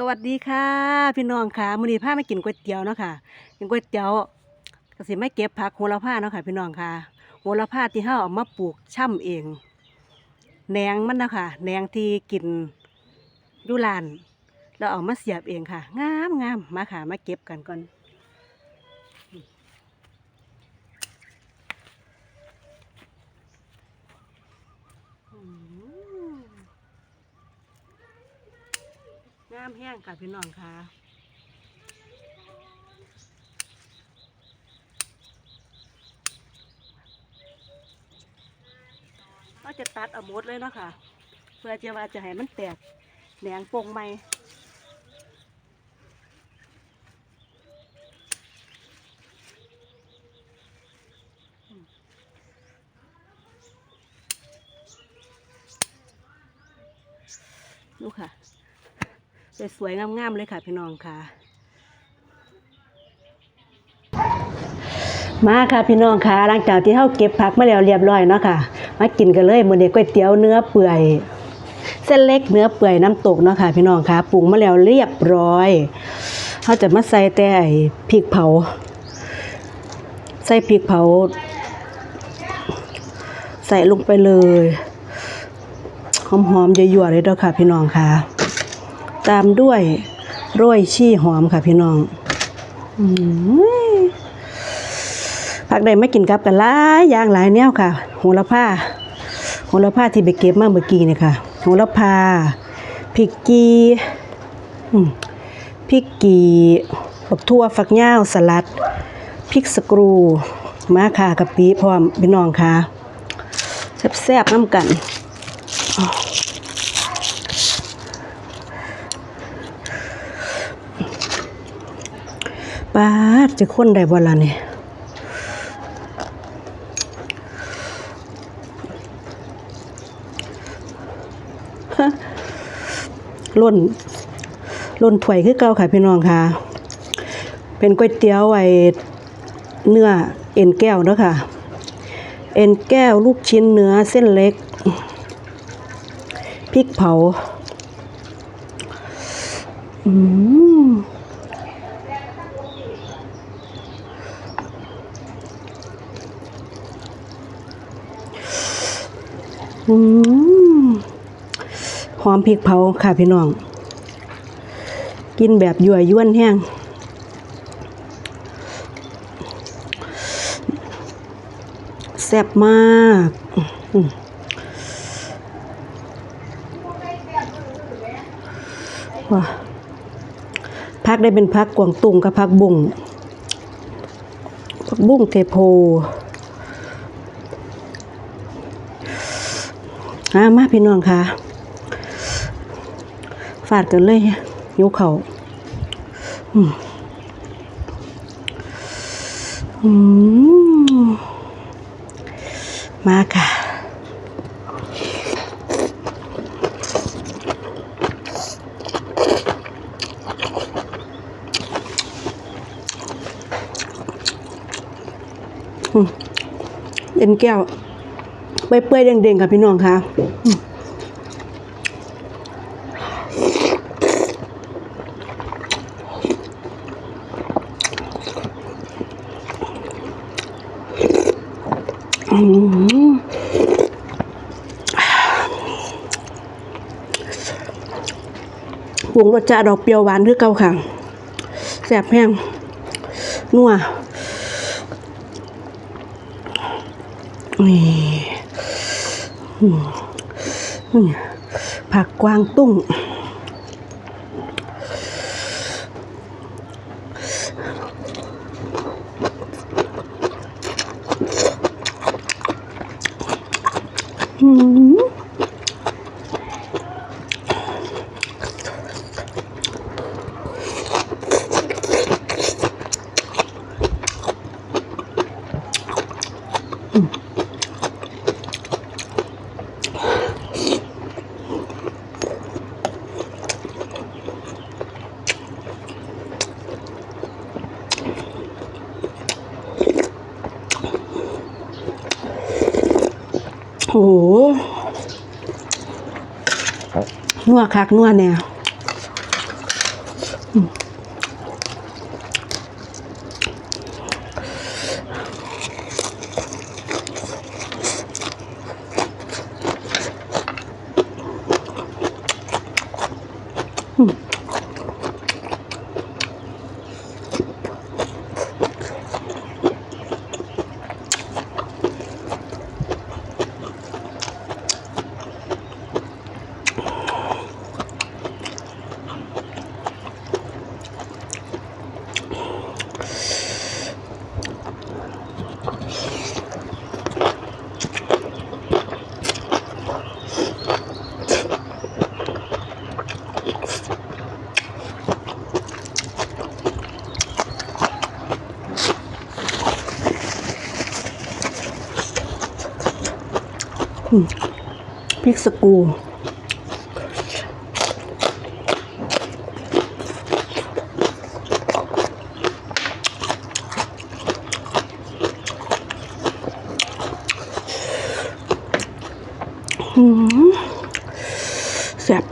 สวัสดีค่ะ พี่น้องค่ะมื้อนี้พามากินก๋วยเตี๋ยวเนาะค่ะกินก๋วยเตี๋ยวก็สิไม่เก็บผักโหระพาเนาะค่ะ พี่น้องค่ะโหระพาที่เฮาเอามาปลูกช่ำเองแหนงมันนะค่ะแหนงที่กินยู่ลานเราเอามาเสียบเองค่ะ งามงามมาค่ะมาเก็บกันก่อน งามแห้งค่ะพี่น้องค่ะก็จะตัดเอาหมดเลยเนาะค่ะ เพื่อจะว่าจะให้มันแตกแหนงโป่งไหมอืมดูค่ะ สวยๆงามๆเลยค่ะพี่น้องค่ะ มาค่ะพี่น้องค่ะหลังจากที่เฮาเก็บผักมาแล้วเรียบร้อยเนาะค่ะ มากินกันเลยมื้อนี้ก๋วยเตี๋ยวเนื้อเปื่อยเส้นเล็กเนื้อเปื่อยน้ำตกเนาะค่ะพี่น้องค่ะปรุงมาแล้วเรียบร้อยเฮาจะมาใส่แต่ไอ้พริกเผา ใส่พริกเผา ใส่ลงไปเลยหอมๆเยั่วๆเลยเด้อค่ะ พี่น้องค่ะ ตามด้วยโรยชี่หอมค่ะพี่น้องอมผักใดไม่กินกับกันหลายอย่างหลายแนวค่ะโหระพาโหระพาที่ไปเก็บมาเมื่อกี้เนี่ยค่ะโหระพาพริกกีพริกกีฝักทั่วฝักยาวสลัดพริกสกรูมาค่ะกะปิพร้อมพี่น้องค่ะแซ่บๆน้ำกัน ปาจะคนได้บ่ล่ะนี่ฮะล่นล่นถ้วยคือเก่าค่ะพี่น้องค่ะ เป็นก๋วยเตี๋ยวไอ้เนื้อเอ็นแก้วเนาะค่ะ เอ็นแก้วลูกชิ้นเนื้อเส้นเล็กพริกเผา อืม หอมพริกเผาค่ะพี่น้อง กินแบบยั่วยวนแห้งแซ่บมากว้าพักได้เป็นพักกวางตุงกับพักบุ้งพักบุ้งเทโพ อามาพี่น้องค่ะฝาดกันเลยหิวเขาอืมอืมมาค่ะเอ็นแก้ว เปื่อยๆเด้งๆค่ะพี่น้องค่ะอืมอืมปรุงรสจะดอกเปรี้ยวหวานคือเก่าค่ะแซ่บแห้งนัวนี่อืม ผักกวางตุ้ง อืมโอ้โห นัวคักนัวแน่ พริกสกูรูอืมแซ่บ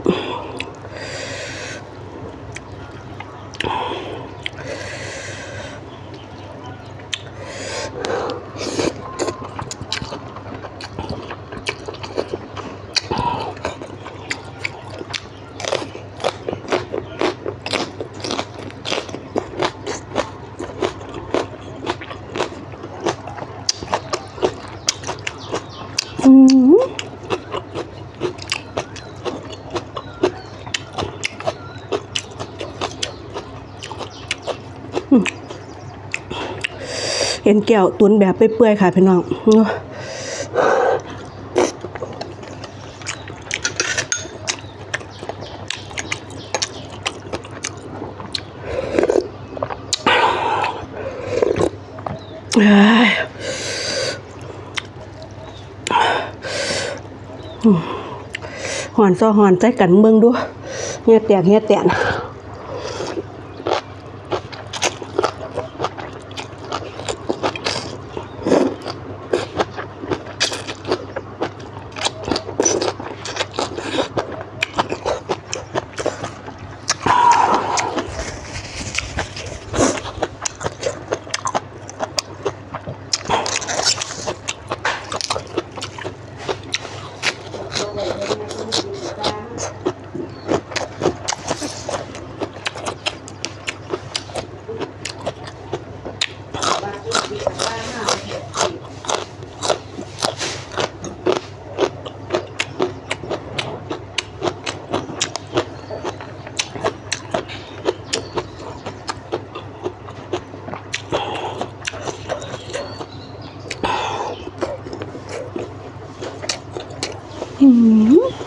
อืม เห็นแก้วตุนแบบเปื่อยๆค่ะพี่น้องเอ้อืมหอนซอหอนใจกันเบิ่งดูเฮียแตกเฮียแตนอื ม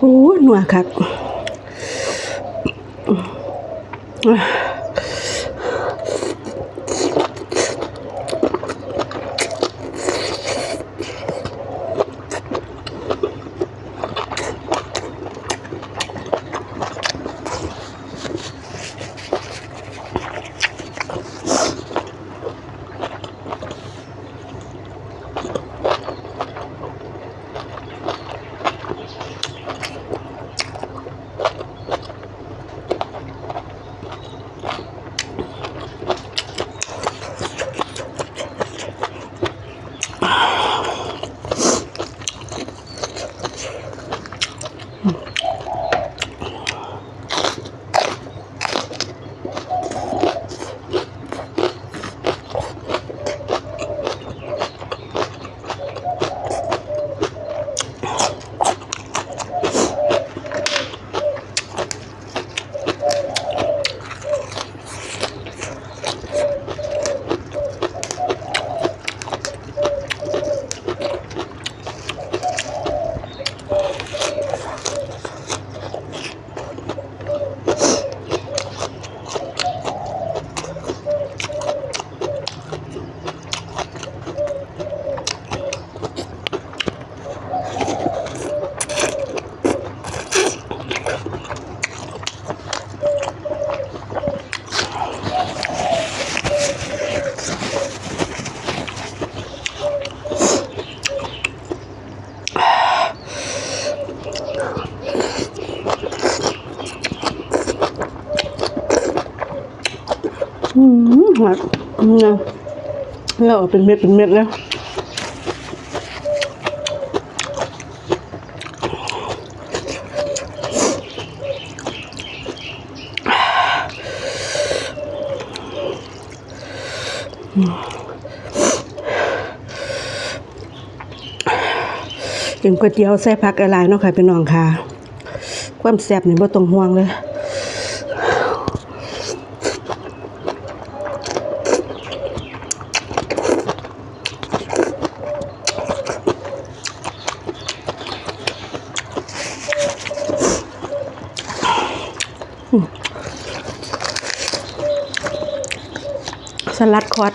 โอ้ยห นัวคับ หวานเนี่ยเราเอาเป็นเม็ดเป็นเม็ดแล้วกินก๋วยเตี๋ยวใส่ผักอะไรเนาะค่ะพี่น้องค่ะ ความแซ่บนี่บ่ต้องห่วงเลย สลัดคอด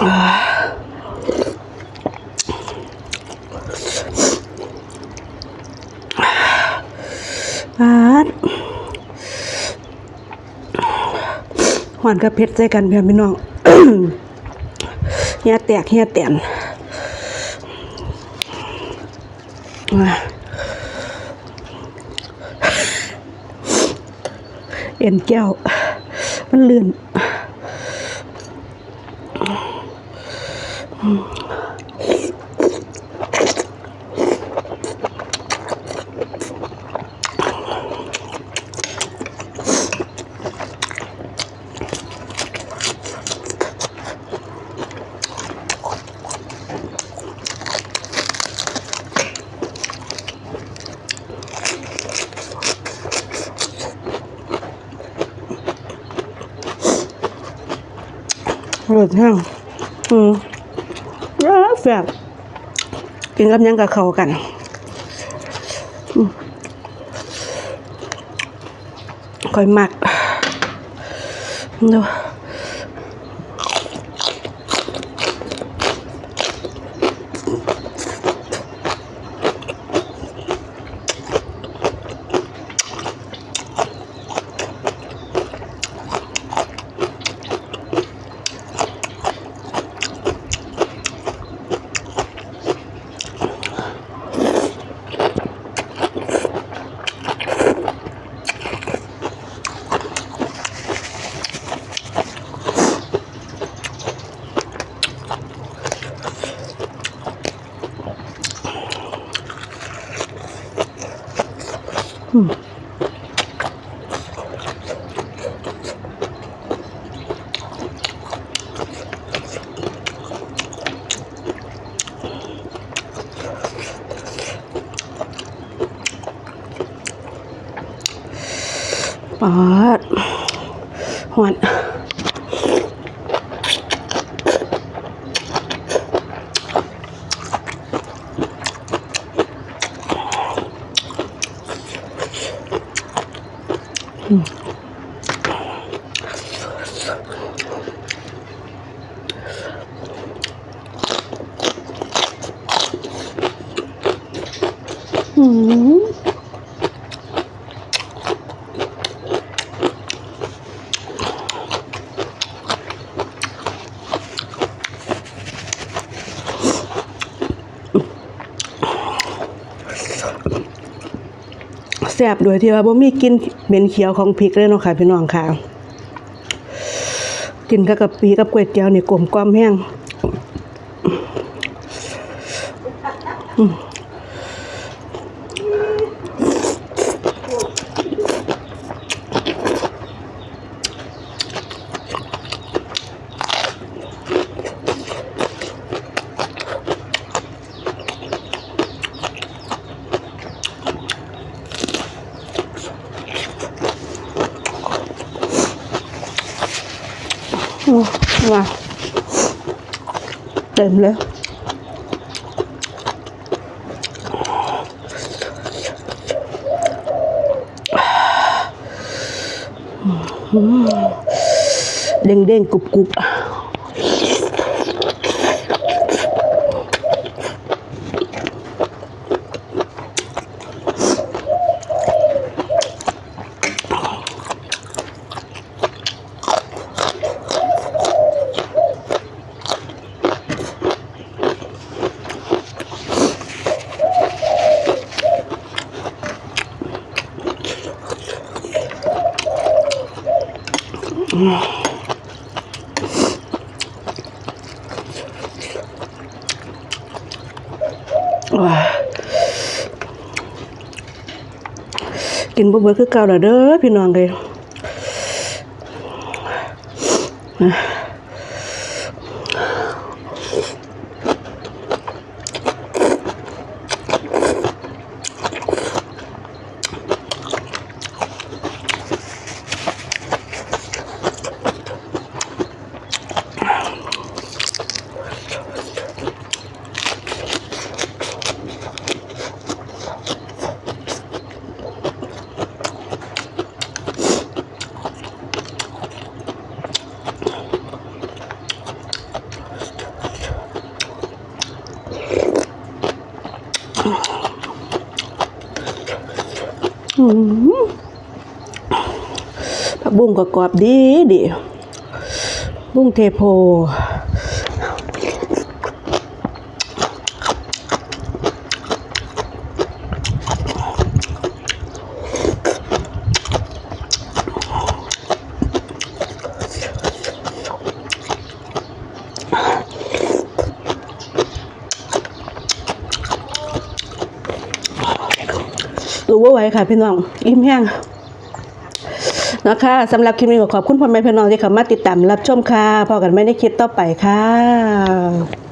ปาดหวานกับเผ็ดใจกันเพื่อนพี่น้องเฮียแตกเฮียแตนเอ็นแก้ว มันลื่นรสแห้งอืม ร้าแซ่ บกินกับยังกับเขากันค่อยมักดู อื แซ่บโดยที่ว่าบ่มีกลินเหม็นเขียวของพริกเลยเนาะค่ะพี่น้องค่ะ กินกับกะปิกับก๋วยเตี๋ยวนี่กลมกล่อมแห้งอืม มาเต็มเลยเด้งเด้งกรุบกรุบอะ ว้ากินบ่เบิดคือเก่าแล้วเด้อพี่น้องเลยอืมผัก บุ้งก็กรอบดีดีบุ้งเทโพรู้ว่าไหวค่ะพี่น้องอิ่มแห้ง นะคะสำหรับคลิปนี้ขอขอบคุณพ่อแม่พี่น้องที่เข้ามาติดตามรับชมค่ะพอกันไม่ได้คลิปต่อไปค่ะ